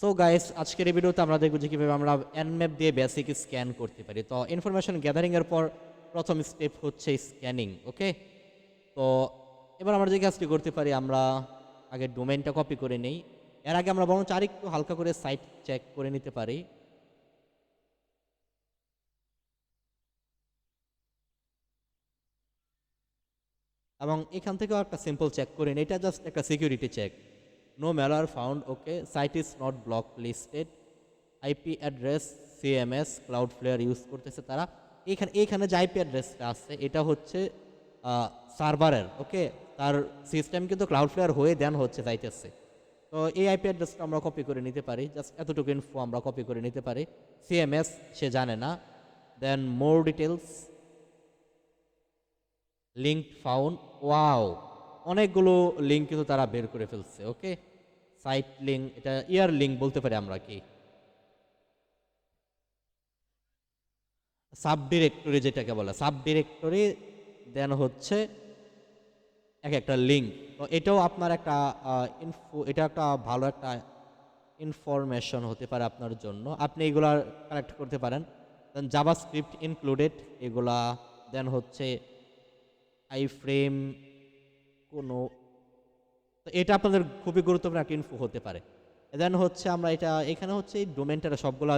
So guys আজকের এই ভিডিওতে আমরা দেখব যে কীভাবে আমরা ম্যাপ দিয়ে বেসিক স্ক্যান করতে পারি। তো ইনফরমেশন গ্যাদারিংয়ের পর প্রথম স্টেপ হচ্ছে স্ক্যানিং ওকে তো এবার আমরা যে কাজটি করতে পারি, আমরা আগে ডোমেনটা কপি করে নেই। এর আগে আমরা বরং বরঞ্চ আরেকটু হালকা করে সাইট চেক করে নিতে পারি। এবং এখান থেকেও একটা সিম্পল চেক করে নিই। এটা জাস্ট একটা security check malware found okay site is not block listed IP address CMS Cloudflare use করতেছে তারা। এইখানে এইখানে যে আইপি অ্যাড্রেসটা আছে, এটা হচ্ছে সার্ভারের ওকে তার সিস্টেম কিন্তু ক্লাউড ফ্লেয়ার হয়ে দেন হচ্ছে যাইতেছে। তো এই আইপি অ্যাড্রেসটা আমরা কপি করে নিতে পারি। জাস্ট এতটুকু ইনফো আমরা কপি করে নিতে পারি। সিএমএস সে জানে না। Then more details link found wow অনেকগুলো লিঙ্ক কিন্তু তারা বের করে ফেলছে ওকে সাইট লিঙ্ক এটা ইয়ার লিঙ্ক বলতে পারি আমরা কি? সাব ডিরেক্টরি যেটাকে বলে সাব ডিরেক্টরি দেন হচ্ছে এক একটা লিঙ্ক তো এটাও আপনার একটা ইনফো এটা একটা ভালো একটা ইনফরমেশন হতে পারে আপনার জন্য। আপনি এগুলা কালেক্ট করতে পারেন। দেন জাভা স্ক্রিপ্ট ইনক্লুডেড এগুলা দেন হচ্ছে আই ফ্রেম কোনো তো এটা আপনাদের খুবই গুরুত্বপূর্ণ একটা ইনফো হতে পারে। দেন হচ্ছে আমরা এটা, এখানে হচ্ছে এই ডোমেনটা সবগুলো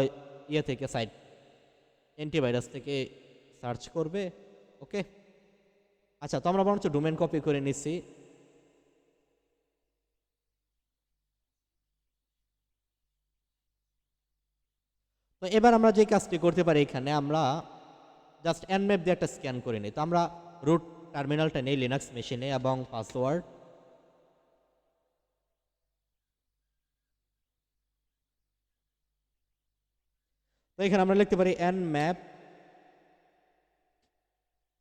ইয়ে থেকে সাইট অ্যান্টিভাইরাস থেকে সার্চ করবে ওকে আচ্ছা তো আমরা বরঞ্চ ডোমেন কপি করে নিচ্ছি তো এবার আমরা যে কাজটি করতে পারি এখানে, আমরা জাস্ট ম্যাপ দিয়ে একটা স্ক্যান করে নিই। তো আমরা রুট টার্মিনালটা নেই লিনাক্স মেশিনে এবং পাসওয়ার্ড তো এখানে আমরা লিখতে পারি Nmap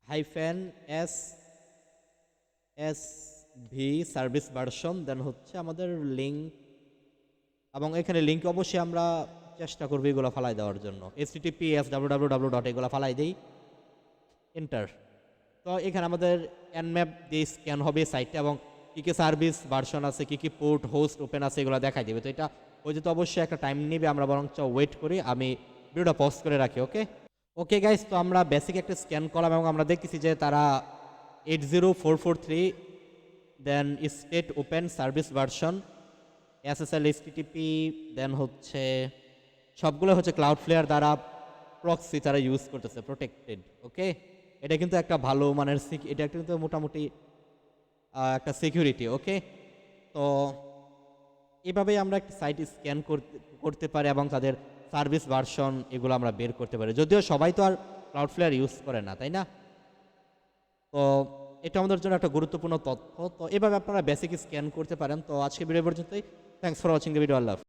hyphen S S V service version then হচ্ছে আমাদের লিঙ্ক এবং এখানে লিঙ্ক অবশ্যই আমরা চেষ্টা করব এগুলো ফালাই দেওয়ার জন্য। S TP S W W W dot এগুলো ফালাই দিই। এন্টার তো এখানে আমাদের এন ম্যাপ দিয়ে স্ক্যান হবে সাইটটা এবং কী কী সার্ভিস ভার্সন আছে, কী কী পোর্ট হোস্ট ওপেন আছে, এগুলো দেখাই দেবে। তো এটা, ওই যে তো অবশ্যই একটা টাইম নেবে, আমরা বরঞ্চ ওয়েট করি, আমি ভিডিওটা পজ করে রাখি ওকে ওকে গাইস তো আমরা বেসিক একটা স্ক্যান করলাম এবং আমরা দেখতেছি যে তারা eight zero four four three then state open service version SSL HTTP then হচ্ছে সবগুলো হচ্ছে ক্লাউড ফ্লেয়ার দ্বারা প্রক্সি তারা ইউজ করতেছে প্রোটেক্টেড ওকে এটা কিন্তু একটা ভালো মানের এটা কিন্তু মোটামুটি একটা সিকিউরিটি ওকে তো এভাবেই আমরা একটা সাইট স্ক্যান করতে করতে পারি এবং তাদের সার্ভিস ভার্সন এগুলো আমরা বের করতে পারি। যদিও সবাই তো আর ক্লাউড ফ্লেয়ার ইউজ করে না, তাই না? তো এটা আমাদের জন্য একটা গুরুত্বপূর্ণ তথ্য। তো এভাবে আপনারা বেসিক স্ক্যান করতে পারেন। তো আজকে ভিডিও পর্যন্তই। Thanks for watching the video Allah.